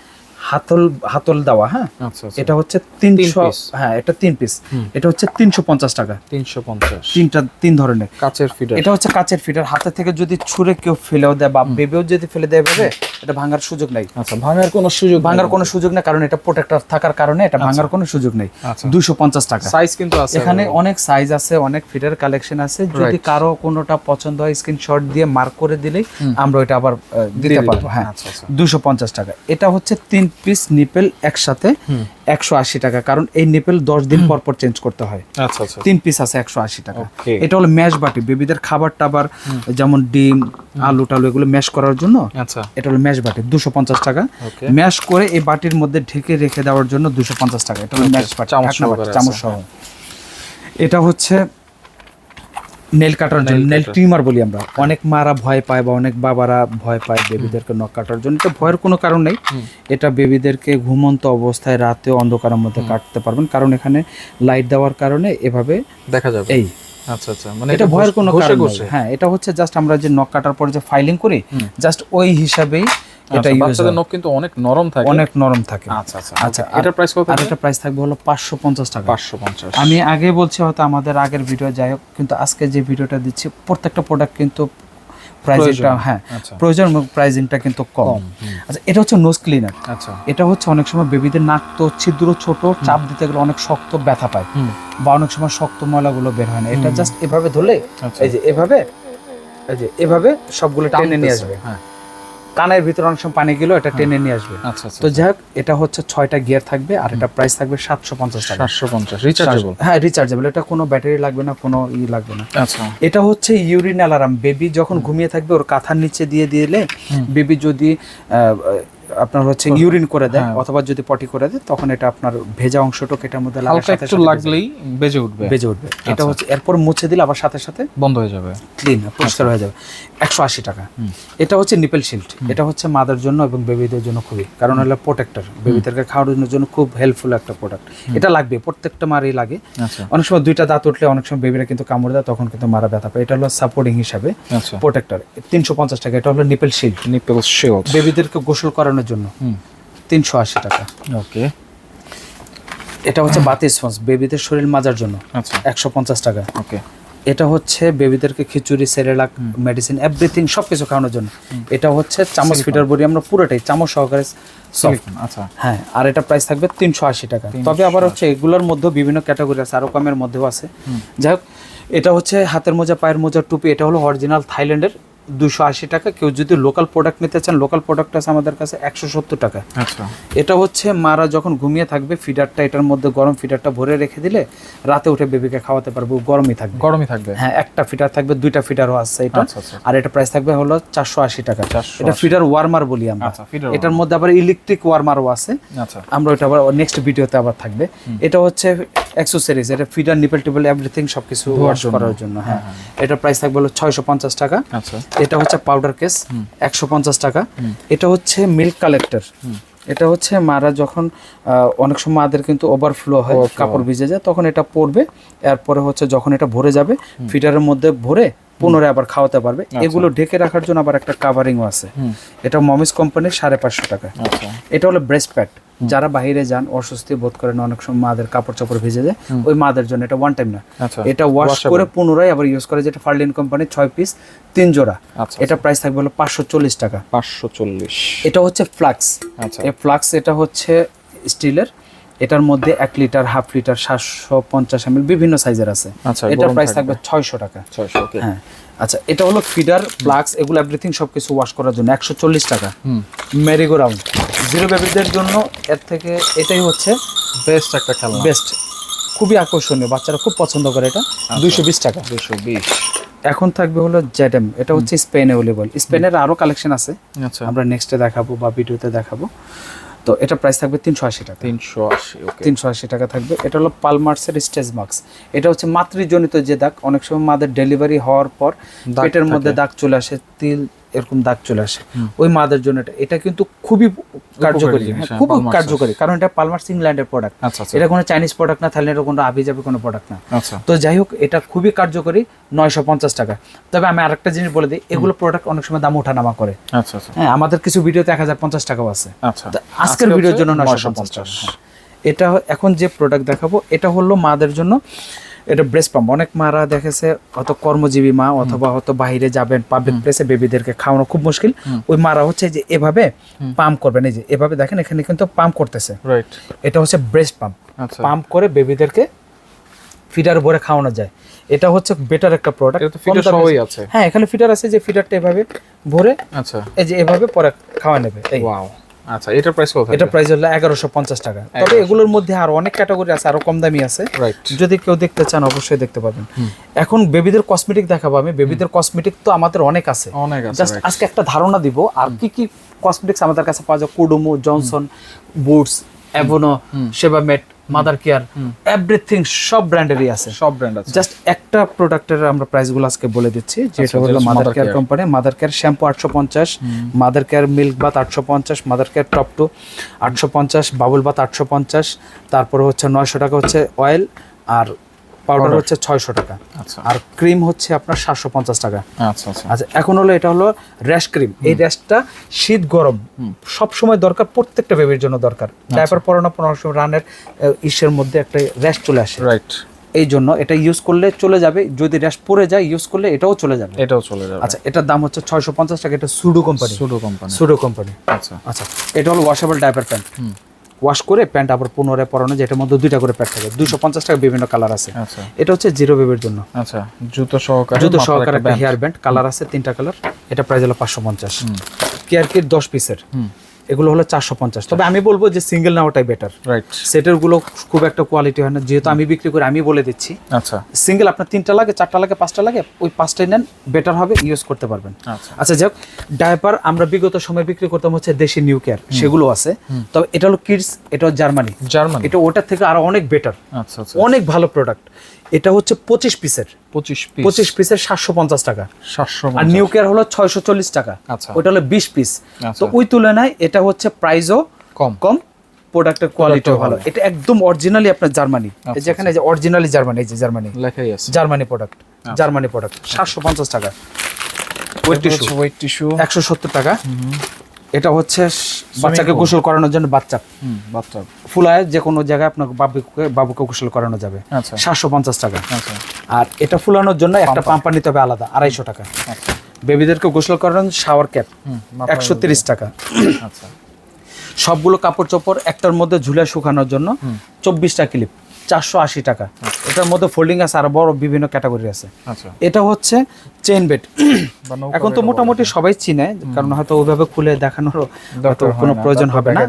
হাতল হাতল দেওয়া হ্যাঁ? আচ্ছা আচ্ছা। এটা হচ্ছে তিনশো হ্যাঁ এটা তিন পিস এটা হচ্ছে তিনশো পঞ্চাশ টাকা। তিনশো পঞ্চাশ। তিনটা তিন ধরনের। কাচের ফিডার এটা হচ্ছে কাচের ফিটার হাতে থেকে যদি ছুঁড়ে কেউ ফেলেও দেয় বা বেবেও যদি ফেলে দেয় ভাবে এটা ভাঙার সুযোগ নাই। আচ্ছা ভাঙার কোনো সুযোগ ভাঙার কোনো সুযোগ নেই কারণ এটা প্রোটেক্টর থাকার কারণে এটা ভাঙার কোনো সুযোগ নেই। আচ্ছা। দুশো পঞ্চাশ টাকা। সাইজ কিন্তু আছে এখানে অনেক সাইজ আছে অনেক ফিটার কালেকশন আছে। যদি কারও কোনোটা পছন্দ হয় স্ক্রিনশট দিয়ে মার্ক করে দিলেই আমরা ওইটা আবার দিতে পারব হ্যাঁ। আচ্ছা, আচ্ছা। দুশো পঞ্চাশ টাকা। এটা হচ্ছে তিন পিস নিপেল একসাথে একশো আশি টাকা কারণ এই নিপেল দশ দিন পর পর চেঞ্জ করতে হয়। আচ্ছা আচ্ছা। তিন পিস আছে একশো আশি টাকা। এটা হলো ম্যাশ বাটি। বেবিদের খাবার টাবার যেমন ডিম আলু টালু এগুলো ম্যাশ করার জন্য আচ্ছা। এটা হলো ম্যাশ বাটি দুশো পঞ্চাশ টাকা। ম্যাশ করে এই বাটির মধ্যে ঢেকে রেখে দেওয়ার জন্য দুশো পঞ্চাশ টাকা। এটা হলো ম্যাশ বাটি চামচ সহ। এটা হচ্ছে নেল কাটার জন্য নেল টিউমার বলি আমরা। অনেক মারা ভয় পায় বা অনেক বাবারা ভয় পায় বেবিদেরকে নখ কাটার জন্য। এটা ভয়ের কোনো কারণ নেই। এটা বেবিদেরকে ঘুমন্ত অবস্থায় রাতে অন্ধকারের মধ্যে কাটতে পারবেন। কারণ এখানে লাইট দেওয়ার কারণে এভাবে দেখা যাবে। এই আচ্ছা আচ্ছা মানে এটা ভয়ের কোনো কারণ। হ্যাঁ এটা হচ্ছে জাস্ট আমরা যে নখ কাটার পরে যে ফাইলিং করি জাস্ট ওই হিসাবেই এটা আচ্ছা, বাচ্চাদের নখ কিন্তু অনেক নরম থাকে। অনেক নরম থাকে। আচ্ছা আচ্ছা আচ্ছা, আচ্ছা এটার প্রাইস কত আর এটা প্রাইস থাকবে হলো পাঁচশো পঞ্চাশ টাকা। পাঁচশো পঞ্চাশ। আমি আগে বলছি হয়তো আমাদের আগের ভিডিও যাই হোক কিন্তু আজকে যে ভিডিওটা দিচ্ছি প্রত্যেকটা প্রোডাক্ট কিন্তু প্রাইজিংটা হ্যাঁ আচ্ছা। প্রয়োজন প্রাইজিংটা কিন্তু কম। আচ্ছা এটা হচ্ছে নোজ ক্লিনার আচ্ছা। এটা হচ্ছে অনেক সময় বেবিদের নাক তো ছিদ্র ছোট চাপ দিতে গেলে অনেক শক্ত ব্যথা পায়। বা অনেক সময় শক্ত ময়লাগুলো বের হয় না। এটা জাস্ট এভাবে ধরলে আচ্ছা। এই যে এভাবে এই যে এভাবে সবগুলো টেনে নিয়ে আসবে। হ্যাঁ। কানের ভিতরে অনেক সময় পানি গেলো এটা টেনে নিয়ে আসবে। আচ্ছা আচ্ছা তো যাই হোক এটা হচ্ছে ছয়টা গিয়ার থাকবে আর এটা প্রাইস থাকবে সাতশো পঞ্চাশ টাকা। সাতশো পঞ্চাশ রিচার্জেবল হ্যাঁ রিচার্জেবল এটা কোনো ব্যাটারি লাগবে না কোনো ই লাগবে না। আচ্ছা। এটা হচ্ছে ইউরিন অ্যালার্ম বেবি যখন ঘুমিয়ে থাকবে ওর কাঁথার নিচে দিয়ে দিলে বেবি যদি আপনার হচ্ছে ইউরিন করে দেয় হ্যাঁ। অথবা যদি পটি করে দেয় তখন এটা আপনার ভেজা অংশটুকু এটার মধ্যে হালকা সাথে একটু লাগলেই বেজে উঠবে। বেজে উঠবে। এটা আচ্ছা। হচ্ছে এরপর মুছে দিলে আবার সাথে সাথে বন্ধ হয়ে যাবে। ক্লিন পরিষ্কার হয়ে যাবে। একশো আশি টাকা। এটা হচ্ছে নিপেল শিল্ড এটা হচ্ছে মাদের জন্য এবং বেবিদের জন্য খুবই। কারণ হলো প্রোটেক্টর বেবিদেরকে খাওয়ানোর জন্য খুব হেল্পফুল একটা প্রোডাক্ট এটা লাগবে প্রত্যেকটা মারই লাগে। আচ্ছা। অনেক সময় দুইটা দাঁত উঠলে অনেক সময় বেবিরা কিন্তু কামড় দেয় তখন কিন্তু মারা ব্যথা পায়। এটা হলো সাপোর্টিং হিসাবে আচ্ছা। প্রোটেক্টর তিনশো পঞ্চাশ টাকা। এটা হলো নিপেল শিল্ড নিপল শিল্ড বেবিদেরকে গোসল করানোর জন্য। তিনশো আশি টাকা। ওকে। এটা হচ্ছে বাতি স্পঞ্জ বেবিদের শরীর মাজার জন্য। আচ্ছা। একশো পঞ্চাশ টাকা। ওকে। এটা হচ্ছে বেবিদেরকে খিচুড়ি সেরেলাক মেডিসিন এভরিথিং সব কিছু খাওয়ানোর জন্য। এটা হচ্ছে চামচ ফিটার বড়ি আমরা পুরোটাই চামচ সহকারে আচ্ছা। হ্যাঁ আর এটা প্রাইস থাকবে তিনশো আশি টাকা। তবে আবার হচ্ছে এগুলোর মধ্যে বিভিন্ন ক্যাটাগরি আছে আরও কমের মধ্যেও আছে। যাই হোক এটা হচ্ছে হাতের মোজা পায়ের মোজা টুপি এটা হলো অরিজিনাল থাইল্যান্ডের দুশো আশি টাকা। কেউ যদি লোকাল প্রোডাক্ট নিতে চান লোকাল প্রোডাক্ট আছে আমাদের কাছে একশো সত্তর টাকা। আচ্ছা। এটা হচ্ছে মারা যখন ঘুমিয়ে থাকবে ফিডারটা এটার মধ্যে গরম ফিডারটা ভরে রেখে দিলে রাতে উঠে বেবিকে খাওয়াতে পারব গরমই থাকবে। গরমই থাকবে? হ্যাঁ একটা ফিটার থাকবে দুইটা ফিটারও আছে এটা। আচ্ছা, আচ্ছা। আর এটা প্রাইস থাকবে হলো চারশো আশি টাকা। এটা ফিডার ওয়ার্মার বলি আমরা। এটার মধ্যে আবার ইলেকট্রিক ওয়ার্মারও আছে। আমরা ওটা আবার নেক্সট ভিডিওতে আবার থাকবে। এটা হচ্ছে অ্যাক্সেসরিজ এটা ফিডার নিপেল টিপেল এভরিথিং সবকিছু ওয়াশ করার জন্য। হ্যাঁ। এটা প্রাইস থাকবে হলো ছয়শো পঞ্চাশ টাকা। আচ্ছা। এটা হচ্ছে পাউডার কেস একশো পঞ্চাশ টাকা। এটা হচ্ছে মিল্ক কালেক্টর এটা হচ্ছে মারা যখন অনেক সময় মাদের কিন্তু ওভারফ্লো হয় কাপড় ভিজে যায় তখন এটা পড়বে এরপরে হচ্ছে যখন এটা ভরে যাবে ফিটারের মধ্যে ভরে পুনরায় আবার খাওয়াতে পারবে। এগুলো ঢেকে রাখার জন্য আবার একটা কাভারিংও আছে। এটা মমিস কোম্পানির সাড়ে পাঁচশো টাকা। আচ্ছা। এটা হলো ব্রেস্ট প্যাড যারা বাইরে যান অস্বস্তি বোধ করেন অনেক সময় মাদের কাপড় চাপড় ভিজে যায়। ওই মাদের জন্য এটা ওয়ান টাইম না। আচ্ছা এটা ওয়াশ করে পুনরায় আবার ইউজ করে যেটা ফার্লিন কোম্পানির ছয় পিস তিন জোড়া। আচ্ছা এটা প্রাইস থাকবে হলো পাঁচশো চল্লিশ টাকা। পাঁচশো চল্লিশ। এটা হচ্ছে ফ্লাক্স আচ্ছা। এই ফ্লাক্স এটা হচ্ছে স্টিলের। এটার মধ্যে এক লিটার হাফ লিটার সাতশো পঞ্চাশ এমএল বিভিন্ন সাইজের আছে। আচ্ছা, এটার প্রাইস থাকবে। ছয়শো টাকা। হ্যাঁ। আচ্ছা এটা হলো ফিডার ফ্লাক্স এগুলো এভরিথিং সবকিছু ওয়াশ করার জন্য একশো চল্লিশ টাকা। মেরিগো রাউন্ড জিরো বেবিদের জন্য এর থেকে এটাই হচ্ছে বেস্ট একটা খেলনা। বেস্ট। খুবই আকর্ষণীয় বাচ্চারা খুব পছন্দ করে এটা। দুইশো বিশ টাকা। দুশো বিশ। এখন থাকবে হলো জেডেম এটা হচ্ছে স্পেন অ্যাভেলেবল স্পেনের আরও কালেকশন আছে। আচ্ছা। আমরা নেক্সটে দেখাবো বা ভিডিওতে দেখাবো। তো এটা প্রাইস থাকবে তিনশো আশি টাকা। তিনশো আশি তিনশো আশি টাকা থাকবে। এটা হলো পালমার্সের স্টেজ মার্কস এটা হচ্ছে মাতৃজনিত যে দাগ অনেক সময় মাদের ডেলিভারি হওয়ার পর পেটের মধ্যে দাগ চলে আসে তিল এরকম দাগ চলে আসে। ওই মাদের জন্য এটা এটা কিন্তু খুবই কার্যকরী খুব হ্যাঁ, হ্যাঁ, Palmer's। কার্যকরী। কারণ এটা পালমার্স ইংল্যান্ডের প্রোডাক্ট আচ্ছা আচ্ছা। এটা কোনো চাইনিজ প্রোডাক্ট না থাইল্যান্ডের কোনো আবি যাবে কোনো প্রোডাক্ট না। আচ্ছা। তো যাই হোক এটা খুবই কার্যকরী নয়শো পঞ্চাশ টাকা। তবে আমি আরেকটা জিনিস বলে দিই এগুলো প্রোডাক্ট অনেক সময় দাম ওঠানামা করে। হ্যাঁ আমাদের কিছু ভিডিওতে এক হাজার পঞ্চাশ টাকাও আছে। আচ্ছা। আজকের ভিডিওর জন্য নয়শো 950 পঞ্চাশ। এটা এখন যে প্রোডাক্ট দেখাবো এটা হলো মাদের জন্য এটা ব্রেস্ট পাম্প। অনেক মারা দেখেছে হয়তো কর্মজীবী মা অথবা হয়তো বাইরে যাবেন পাবলিক প্লেসে বেবিদেরকে খাওয়ানো খুব মুশকিল। ওই মারা হচ্ছে যে এভাবে পাম্প করবেন। এই যে এভাবে দেখেন এখানে কিন্তু পাম্প করতেছে। রাইট এটা হচ্ছে ব্রেস্ট পাম্প। আচ্ছা। পাম্প করে বেবিদেরকে ফিডার ভরে খাওয়ানো যায়। এটা হচ্ছে বেটার একটা প্রোডাক্ট feeder সহই আছে। হ্যাঁ এখানে ফিডার আছে যে ফিডারটা এভাবে ভরে আচ্ছা। এই যে এভাবে পরে খাওয়া নেবে। এই। ওয়াও আচ্ছা প্রাইস কত এটা প্রাইস হলো এগারোশো পঞ্চাশ টাকা। তবে এগুলোর মধ্যে আর অনেক ক্যাটাগরি আছে আরও কম দামি আছে। যদি কেউ দেখতে চান অবশ্যই দেখতে পাবেন। এখন বেবিদের কসমেটিক দেখাবো আমি। বেবিদের কসমেটিক তো আমাদের অনেক আছে। অনেক আছে জাস্ট আজকে একটা ধারণা দিব আর কি কি কসমেটিক্স আমাদের কাছে পাওয়া যায়? কুডুমু Johnson Boots Aveeno Sebamed Mothercare everything সব ব্র্যান্ডেরই আছে। সব ব্র্যান্ড আছে। জাস্ট একটা প্রোডাক্টের আমরা প্রাইসগুলো আজকে বলে দিচ্ছি যেটা আচ্ছা, হলো mother care. Company mother care shampoo আটশো পঞ্চাশ মাদার কেয়ার মিল্ক বাথ আটশো পঞ্চাশ মাদার কেয়ার টপ টু আটশো পঞ্চাশ বাবুল বাথ আটশো পঞ্চাশ তারপরে হচ্ছে নয়শো টাকা হচ্ছে অয়েল আর পাউডার হচ্ছে ছয়শো টাকা। আচ্ছা। আর ক্রিম হচ্ছে আপনার সাতশো পঞ্চাশ টাকা। আচ্ছা আচ্ছা। আচ্ছা এখন হলো এটা হলো র্যাশ ক্রিম। এই র্যাশটা শীত গরম। সব সময় দরকার প্রত্যেকটা বেবির জন্য দরকার। ডাইপার পরানো পনেরো সময় রানের ইসের মধ্যে একটা র্যাশ চলে আসে। রাইট এই জন্য এটা ইউজ করলে চলে যাবে। যদি র্যাশ পড়ে যায় ইউজ করলে এটাও চলে যাবে। এটাও চলে যাবে। আচ্ছা এটার দাম হচ্ছে ছয়শো পঞ্চাশ টাকা। এটা সুডো কোম্পানি সুডো কোম্পানি সুডো কোম্পানি আচ্ছা। আচ্ছা এটা হলো ওয়াশেবল ডাইপার প্যান্ট ওয়াশ করে প্যান্ট আবার পুনরায় পরানো যেটার মধ্যে দুইটা করে প্যান্ট থাকে। দুইশো পঞ্চাশ টাকা বিভিন্ন কালার আছে। আচ্ছা। এটা হচ্ছে জিরো বেবির জন্য। আচ্ছা জুতো সহকারে জুতো সহকারে একটা হেয়ার ব্যান্ড কালার আছে তিনটা কালার এটা প্রাইস হলো পাঁচশো পঞ্চাশ। কেয়ার কিট দশ পিসের এগুলো হলো চারশো পঞ্চাশ। তবে আমি বলব যে সিঙ্গেল নেওয়াটাই বেটার রাইট সেটেরগুলো খুব একটা কোয়ালিটি হয় না। যেহেতু আমি বিক্রি করি আমি বলে দিচ্ছি। আচ্ছা। সিঙ্গেল আপনার তিনটা লাগে চারটা লাগে পাঁচটা লাগে ওই পাঁচটাই নেন বেটার হবে ইউজ করতে পারবেন। আচ্ছা। আচ্ছা যাক ডায়াপার আমরা বিগত সময় বিক্রি করতাম হচ্ছে দেশি নিউ কেয়ার সেগুলো আছে। তবে এটা হলো কিডস এটা জার্মানি জার্মানি এটা ওটার থেকে আরও অনেক বেটার আচ্ছা আচ্ছা। অনেক ভালো প্রোডাক্ট এটা হচ্ছে পঁচিশ পিসের। পঁচিশ পিস পঁচিশ পিসের সাতশো পঞ্চাশ টাকা। সাতশো আর নিউ কেয়ার হলো ছয়শো চল্লিশ টাকা। আচ্ছা। ওটা হলো বিশ পিস আচ্ছা। তো ওই তুলনায় এটা হচ্ছে প্রাইসও কম। কম প্রোডাক্টের কোয়ালিটিও ভালো। ভালো। এটা একদম অরিজিনালি আপনার জার্মানি। যেখানে যে অরিজিনালি জার্মানি এই যে জার্মানি। লেখাই আছে। জার্মানি প্রোডাক্ট জার্মানি প্রোডাক্ট সাতশো পঞ্চাশ টাকা। ওয়েট টিস্যু ওয়েট টিস্যু একশো সত্তর টাকা। এটা হচ্ছে বাচ্চাকে গোসল করানোর জন্য বাচ্চা। হুম বাচ্চা। ফুলায় যে কোনো জায়গায় আপনার বাবুকে বাবুকে গোসল করানো যাবে। আচ্ছা। সাতশো পঞ্চাশ টাকা। আচ্ছা। আর এটা ফুলানোর জন্য একটা পাম্পার নিতে হবে আলাদা আড়াইশো টাকা। আচ্ছা। বেবিদেরকে গোসল করানোর শাওয়ার ক্যাপ একশো তিরিশ টাকা। সবগুলো কাপড় চোপড় একটার মধ্যে ঝুলে শুকানোর জন্য চব্বিশটা ক্লিপ চারশো আশি টাকা। এটার মধ্যে ফোল্ডিং আছে আর বড় বিভিন্ন ক্যাটাগরি আছে। আচ্ছা। এটা হচ্ছে চেন বেড এখন তো মোটামুটি সবাই চিনে কারণ হয়তো ওইভাবে খুলে দেখানোর কোনো প্রয়োজন হবে না।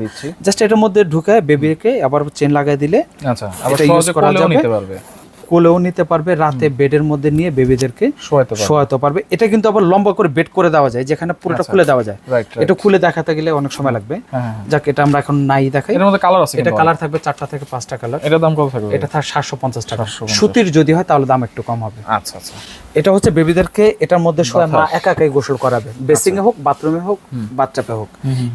জাস্ট এটার মধ্যে ঢুকে বেবিকে আবার চেন লাগাই দিলে আচ্ছা সহজে করা যাবে। কোলেও নিতে পারবে রাতে বেডের মধ্যে নিয়ে বেবিদেরকে শোয়াতে পারবে। এটা কিন্তু আবার লম্বা করে বেড করে দেওয়া যায় যেখানে পুরোটা আচ্ছা, খুলে দেওয়া যায়। এটা খুলে দেখাতে গেলে অনেক সময় লাগবে। হ্যাঁ হ্যাঁ যাক এটা আমরা এখন নাই দেখাই। এটার মধ্যে কালার আছে এটা কালার থাকবে চারটা থেকে পাঁচটা কালার এটার দাম কত থাকবে? এটা থাক সাতশো পঞ্চাশ টাকা। সুতির যদি হয় তাহলে দাম একটু কম হবে। আচ্ছা আচ্ছা। এটা হচ্ছে বেবিদেরকে এটার মধ্যে শোয়া মা একা একাই গোসল করাবে। বেসিং এ হোক বাথরুমে হোক বাচ্চাপে হোক।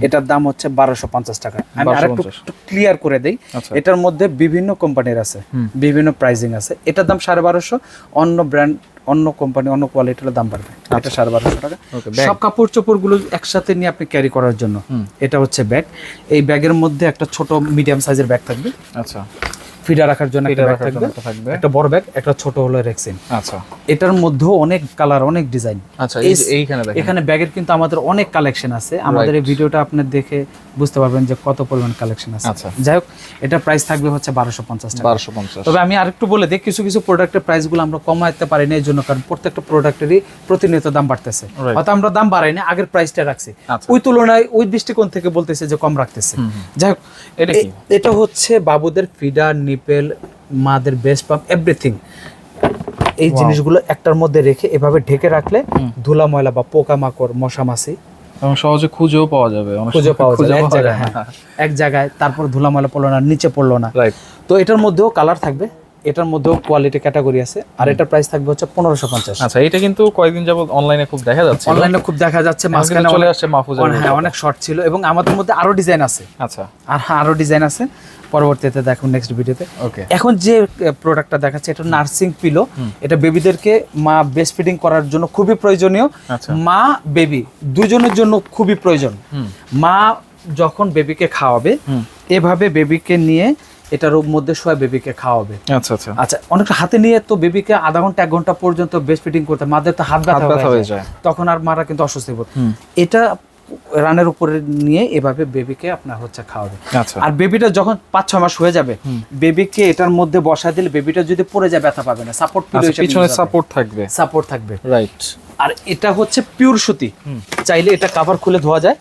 এটার দাম হচ্ছে বারোশো পঞ্চাশ টাকা। আমি আরেকটু ক্লিয়ার করে দেই। আচ্ছা। এটার মধ্যে বিভিন্ন কোম্পানির আছে। বিভিন্ন প্রাইজিং আছে। এটার দাম সাড়ে বারোশো। অন্য ব্র্যান্ড অন্য কোম্পানি অন্য কোয়ালিটির দাম বাড়বে। এটা সাড়ে বারোশো টাকা। সব কাপড় চোপড়গুলো একসাথে নিয়ে আপনি ক্যারি করার জন্য। এটা হচ্ছে ব্যাগ এই ব্যাগের মধ্যে একটা ছোট মিডিয়াম সাইজের ব্যাগ থাকবে। আচ্ছা। ফিডা রাখার জন্য একটা ব্যাগ থাকবে। একটা বড় ব্যাগ একটা ছোট হলো রেক্সিন আচ্ছা। এটার মধ্যেও অনেক কালার অনেক ডিজাইন আচ্ছা এই এইখানে দেখেন। এখানে ব্যাগের কিন্তু আমাদের অনেক কালেকশন আছে। আমাদের এই ভিডিওটা আপনি দেখে বুঝতে পারবেন যে কত পরিমাণ কালেকশন আছে। আচ্ছা। যাই হোক এটা প্রাইস থাকবে হচ্ছে বারোশো পঞ্চাশ টাকা। বারোশো পঞ্চাশ। তবে আমি আরেকটু বলে দিই কিছু কিছু প্রোডাক্টের প্রাইসগুলো আমরা কমাইতে পারি না এই জন্য কারণ প্রত্যেকটা প্রোডাক্টেরই প্রতিনিয়ত দাম বাড়তেছে. হয়তো আমরা দাম বাড়াই না আগের প্রাইসটা রাখছি। আচ্ছা। ওই তুলনায় ওই দৃষ্টিকোণ থেকে বলতেছে যে কম রাখতেছে। যাই হোক এটা কি? এটা হচ্ছে বাবুদের ফিডার নিপেল মাদের বেস্ট পাম্প এভরিথিং এই জিনিসগুলো একটার মধ্যে রেখে এভাবে ঢেকে রাখলে ধুলা ময়লা বা পোকা মাকড় মশা মাছি এবং সহজে খুঁজেও পাওয়া যাবে। খুঁজে পাওয়া খুঁজে এক জায়গায় হ্যাঁ এক জায়গায় তারপর ধুলা ময়লা পড়ল না নিচে পড়ল না। তো এটার মধ্যেও কালার থাকবে এটার মধ্যেও কোয়ালিটি ক্যাটাগরি আছে আর এটার প্রাইস থাকবে হচ্ছে পনেরোশো পঞ্চাশ। আচ্ছা এটা কিন্তু কয়েকদিন যাবত অনলাইনে খুব দেখা যাচ্ছে অনলাইনে খুব দেখা যাচ্ছে মাঝখানে চলে আসছে মাহফুজা হ্যাঁ অনেক শর্ট ছিল এবং আমাদের মধ্যে আরও ডিজাইন আছে। আচ্ছা। আর হ্যাঁ, আরও ডিজাইন আছে। পরবর্তীতে দেখুন নেক্সট ভিডিওতে এখন যে প্রোডাক্টটা দেখাচ্ছে এটা নার্সিং পিলো এটা বেবিদেরকে মা বেস্ট ফিডিং করার জন্য খুবই প্রয়োজনীয়। আচ্ছা। মা বেবি দুজনের জন্য খুবই প্রয়োজন। মা যখন বেবিকে খাওয়াবে এভাবে বেবিকে নিয়ে এটার মধ্যে শোয়া বেবিকে খাওয়াবে। আচ্ছা আচ্ছা। আচ্ছা অনেকটা হাতে নিয়ে তো বেবিকে আধা ঘণ্টা এক ঘণ্টা পর্যন্ত বেস্ট ফিডিং করতে মাদের তো হাত ব্যথা হয়ে যায়। যায়। তখন আর মারা কিন্তু অস্বস্তি বোধ। এটা রানের উপরে নিয়ে এভাবে বেবিকে আপনার হচ্ছে খাওয়াবে। আচ্ছা। আর বেবিটা যখন পাঁচ ছয় মাস হয়ে যাবে বেবিকে এটার মধ্যে বসা দিলে বেবিটা যদি পড়ে যায় ব্যথা পাবে না। সাপোর্ট আচ্ছা পিছনে সাপোর্ট থাকবে। সাপোর্ট থাকবে। রাইট আর এটা হচ্ছে পিওর সুতি। চাইলে এটা কাভার খুলে ধোয়া যায়।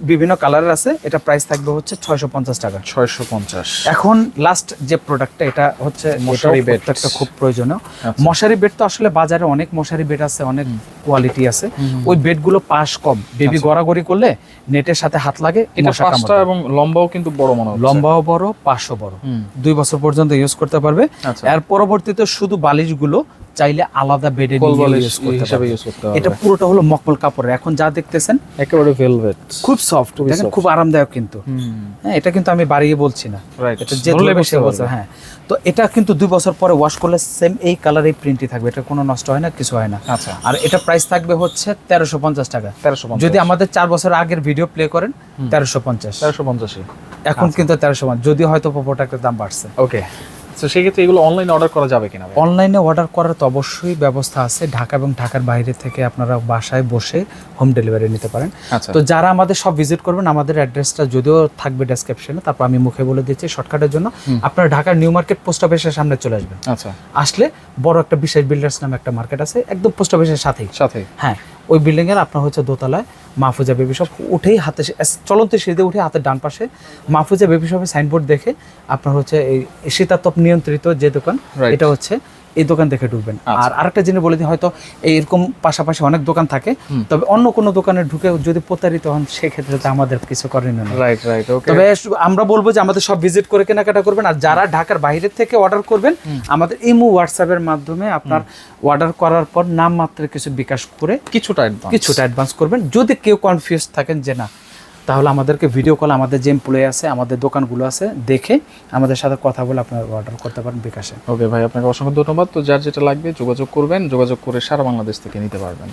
বিভিন্ন কালারের আছে। এটা প্রাইস থাকবে হচ্ছে ছয়শো পঞ্চাশ টাকা। ছয়শো পঞ্চাশ। এখন লাস্ট যে প্রোডাক্টটা এটা হচ্ছে মশারি bed। প্রত্যেকটা খুব প্রয়োজনীয়। আচ্ছা। মশারি বেড তো আসলে বাজারে অনেক মশারি বেড আছে অনেক কোয়ালিটি আছে। ওই বেডগুলো পাশ কম। বেবি গড়াগড়ি করলে নেটের সাথে হাত লাগে আচ্ছা। এটা মশা এবং লম্বাও কিন্তু বড় মনে হচ্ছে। লম্বাও বড় পাশও বড়। হুম। দুই বছর পর্যন্ত ইউজ করতে পারবে। আচ্ছা। এর পরবর্তীতে শুধু বালিশগুলো চাইলে আলাদা বেডে ইউজ করতে ইউজ করতে এটা পুরোটা হলো মকমল কাপড়ের এখন যা দেখতেছেন একেবারে ভেলভেট খুব সফট দেখেন খুব আরামদায়ক কিন্তু। হ্যাঁ এটা কিন্তু আমি বাড়িয়ে বলছি না। এটা যে ধরলে বলছে হ্যাঁ। তো এটা কিন্তু দুই বছর পরে ওয়াশ করলে সেম এই কালার এই প্রিন্টই থাকবে। এটা কোনো নষ্ট হয় না কিছু হয় না। আচ্ছা। আর এটা প্রাইস থাকবে হচ্ছে তেরোশো পঞ্চাশ টাকা। তেরোশো যদি আমাদের চার বছর আগের ভিডিও প্লে করেন তেরোশো পঞ্চাশ। তেরোশো পঞ্চাশে এখন কিন্তু তেরোশো যদি হয়তো প্রোডাক্টের দাম বাড়ছে। ওকে তো সেক্ষেত্রে এগুলো অনলাইনে অর্ডার করা যাবে কিনা? অনলাইনে অর্ডার করার তো অবশ্যই ব্যবস্থা আছে। ঢাকা এবং ঢাকার বাইরে থেকে আপনারা বাসায় বসে হোম ডেলিভারি নিতে পারেন। আচ্ছা। তো যারা আমাদের সব ভিজিট করবেন আমাদের অ্যাড্রেসটা যদিও থাকবে ডেসক্রিপশনে তারপর আমি মুখে বলে দিচ্ছি শর্টকাটের জন্য। আপনারা ঢাকার নিউ মার্কেট পোস্ট অফিসের সামনে চলে আসবেন। আচ্ছা। আসলে বড় একটা বিশেষ বিল্ডার্স নামে একটা মার্কেট আছে একদম পোস্ট অফিসের সাথেই। সাথে হ্যাঁ। ওই বিল্ডিংয়ের এর আপনার হচ্ছে দোতলায় মাহফুজা বেবি শপ উঠেই হাতে চলন্ত সিঁড়িতে উঠে হাতের ডান পাশে মাহফুজা বেবি শপের সাইনবোর্ড দেখে আপনার হচ্ছে এই শীতাতপ নিয়ন্ত্রিত যে দোকান. এটা হচ্ছে এই দোকান দেখে ঢুকবেন। আচ্ছা। আর আরেকটা জিনিস বলে দিই হয়তো এরকম পাশাপাশি অনেক দোকান থাকে তবে অন্য কোনো দোকানে ঢুকে যদি প্রতারিত হন সেক্ষেত্রে তো আমাদের কিছু করেন নেই রাইট রাইট ওকে তবে আমরা বলব যে আমাদের সব ভিজিট করে কেনাকাটা করবেন আর যারা ঢাকার বাইরে থেকে অর্ডার করবেন আমাদের ইমো হোয়াটসঅ্যাপের মাধ্যমে আপনার অর্ডার করার পর নাম মাত্র কিছু বিকাশ করে কিছুটা advance। কিছুটা অ্যাডভান্স করবেন। যদি কেউ কনফিউজ থাকেন যে না তাহলে আমাদেরকে ভিডিও কল আমাদের যে এমপ্লয়ি আছে, আমাদের দোকানগুলো আছে, দেখে আমাদের সাথে কথা বলে আপনারা অর্ডার করতে পারেন বিকাশে। ওকে ভাই, আপনাকে অসংখ্য ধন্যবাদ। তো যার যেটা লাগবে যোগাযোগ করবেন, যোগাযোগ করে সারা বাংলাদেশ থেকে নিতে পারবেন।